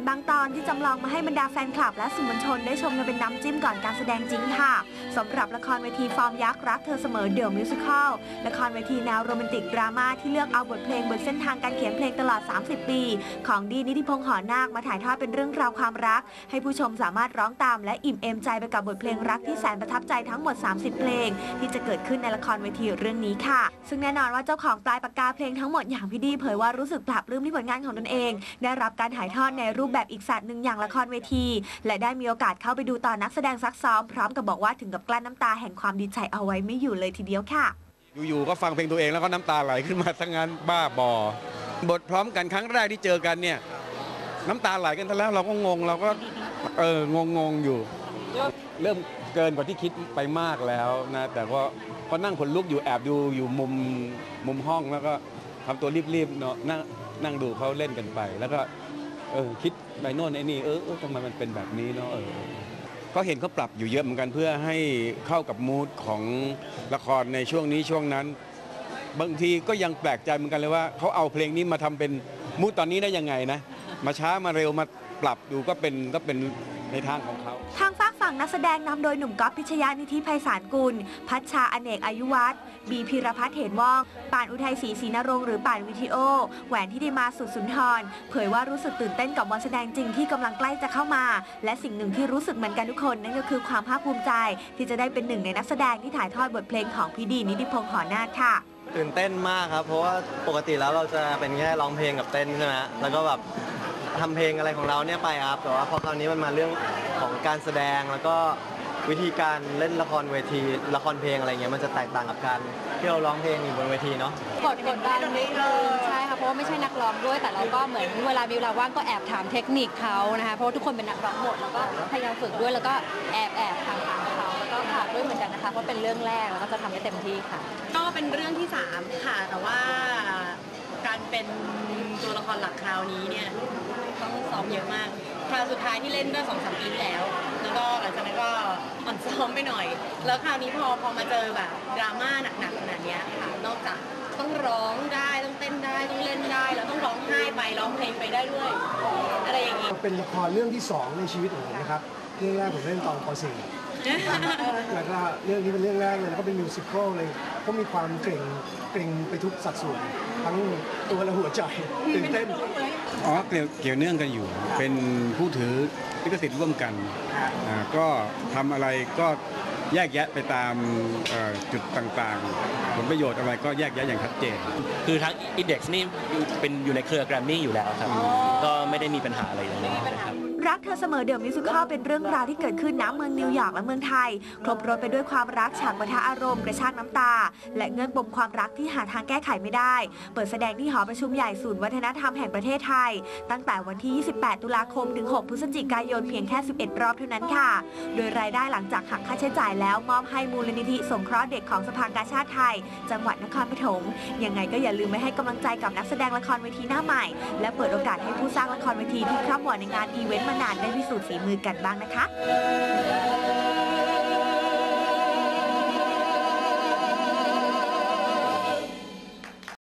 วนบางตอนที่จำลองมาให้บรรดาแฟนคลับและสื่อมวลชนได้ชมกันเป็นน้ำจิ้มก่อนการแสดงจริงค่ะสำหรับละครเวทีฟอร์มยักษ์รักเธอเสมอเดี่ยวมิวสิควลละครเวทีแนวโรแมนติกดราม่าที่เลือกเอาบทเพลงบนเส้นทางการเขียนเพลงตลอด 30 ปี ของดีนิติพงษ์หอนาคมาถ่ายทอดเป็นเรื่องราวความรัก ให้ผู้ชมสามารถร้องตามและอิ่มเอมใจไปกับบทเพลงรักที่แสนประทับใจทั้งหมด 30 เพลง ที่จะเกิดขึ้นในละครเวทีเรื่องนี้ค่ะ ซึ่งแน่นอนว่าเจ้าของปลายปากกาเพลงทั้งหมดอย่างพี่ดีเผยว่ารู้สึกปรับลื้มที่ผลงานของตนเอง ได้รับการถ่ายทอดในรูปแบบอีกศาสตร์หนึ่งอย่างละครเวที และได้มีโอกาสเข้าไปดูตอนนักแสดงซักซ้อม พร้อมกับบอกว่าถึงกับกลั้นน้ำตาแห่งความดีใจเอาไว้ไม่อยู่เลยทีเดียวค่ะ อยู่ๆก็ฟังเพลงตัวเองแล้วก็น้ำตาไหลขึ้นมาทั้งนั้นบ้าบอ บทพร้อมกันครั้งแรกที่เจอกันเนี่ยน้ำตาไหลกันทั้งแล้วเราก็งงเราก็เอองงงๆอยู่ เริ่มเกินกว่าที่คิดไปมากแล้วนะแต่ก็ก็นั่งขนลุกอยู่แอบดูอยู่มุมมุมห้องแล้วก็ทำตัวรีบๆเนาะนั่งนั่งดูเขาเล่นกันไป แล้วก็ เออคิดไปโน่นไอ้นี่เออเออทำไมมันเป็นแบบนี้เนาะเออก็เห็นเขาปรับอยู่เยอะเหมือนกันเพื่อให้เข้ากับมูดของละครในช่วงนี้ช่วงนั้น บางทีก็ยังแปลกใจเหมือนกันเลยว่าเขาเอาเพลงนี้มาทำเป็นมูดตอนนี้ได้ยังไงนะ มาช้ามาเร็วมาปรับดูก็เป็นก็เป็นในทางของเขาทางฝาก ฝั่งนักแสดงนำโดยหนุ่มก๊อฟพิชยานิธิไพศาลกุล พัชชาอเนกอายุวัฒน์บีพีรพัฒน์เหตุว่องป่านอุทัยศรีศรีนรงค์หรือป่านวิทีโอ แหวนที่ได้มาสุดสุนทร เผยว่ารู้สึกตื่นเต้นกับวันแสดงจริงที่กำลังใกล้จะเข้ามา และสิ่งหนึ่งที่รู้สึกเหมือนกันทุกคน นั่นก็คือความภาคภูมิใจ ที่จะได้เป็นหนึ่งในนักแสดงที่ถ่ายทอดบทเพลงของพี่ดีนิติพงษ์หอนาถค่ะตื่นเต้นมากครับ เพราะว่าปกติแล้วเราจะเป็นแค่ร้องเพลงกับเต้นใช่ไหมฮะแล้วก็แบบ ทำเพลงอะไรของเราเนี่ยไปครับแต่ว่าพอคราวนี้มันมาเรื่องของการแสดงแล้วก็วิธีการเล่นละครเวทีละครเพลงอะไรเงี้ยมันจะแตกต่างกับการที่เราร้องเพลงอยู่บนเวทีเนาะ กดกดดันนิดนึงใช่ค่ะเพราะว่าไม่ใช่นักร้องด้วยแต่เราก็เหมือนเวลามีเวลาว่างก็แอบถามเทคนิคเขานะคะเพราะว่าทุกคนเป็นนักร้องหมดแล้วก็พยายามฝึกด้วยแล้วก็แอบแอบถามถามเขาแล้วก็ฝากด้วยเหมือนกันนะคะเพราะเป็นเรื่องแรกแล้วก็จะทำให้เต็มที่ค่ะ ก็เป็นเรื่องที่3ค่ะ แต่ว่าการเป็นตัวละครหลักคราวนี้เนี่ย ต้องซ้อมเยอะมากคราวสุดท้ายที่เล่นเมื่อสองสามปีที่แล้ว แล้วก็หลังจากนั้นก็อ่อนซ้อมไปหน่อย แล้วคราวนี้พอพอมาเจอแบบดราม่าหนักๆขนาดเนี้ยค่ะนอกจากต้องร้องได้ต้องเต้นได้ต้องเล่นได้แล้วต้องร้องไห้ไปร้องเพลงไปได้ด้วยอะไรอย่างงี้เป็นละครเรื่องที่2ในชีวิตของผมนะครับเรื่องแรกผมเล่นตอนป .4 แล้วก็เรื่องนี้เป็นเรื่องแรกเลยแล้วก็เป็นมิวสิควลเลยก็มีความเกรงเกรงไปทุกสัดส่วน ทั้งตัวและหัวใจตื่นเต้น อ๋อเกี่ยวเกี่ยวเนื่องกันอยู่ เป็นผู้ถือลิขสิทธิ์ร่วมกันอ่าก็ทำอะไรก็แยกแยะไปตามเอ่อจุดต่างๆ ผลประโยชน์อะไรก็แยกแยะอย่างชัดเจน คือทั้ง Index นี่เป็นอยู่ในเครือแกรมมี่อยู่แล้วครับ ก็ไม่ได้มีปัญหาอะไรอย่างนี้นะครับ รักเธอเสมอเดี่ยวมิวสิควลเป็นเรื่องราวที่เกิดขึ้นณเมืองนิวยอร์กและเมืองไทย ครบรถไปด้วยความรักฉากปะทะอารมณ์กระชากน้ำตา และเงื่อนปมความรักที่หาทางแก้ไขไม่ได้ เปิดแสดงที่หอประชุมใหญ่ศูนย์วัฒนธรรมแห่งประเทศไทย ตั้งแต่วันที่ 28 ตุลาคมถึง 6 พฤศจิกายนเพียงแค่ 11 รอบเท่านั้นค่ะ โดยรายได้หลังจากหักค่าใช้จ่ายแล้วมอบให้มูลนิธิสงเคราะห์เด็กของสภากาชาติไทย จังหวัดนครปฐมยังไงก็อย่าลืมไปให้กำลังใจกับนักแสดงละครเวทีหน้าใหม่ และเปิดโอกาสให้ผู้สร้างละครเวทีที่คร่ำวอดในงานอีเวนต์มานานได้พิสูจน์ฝีมือกันบ้างนะคะ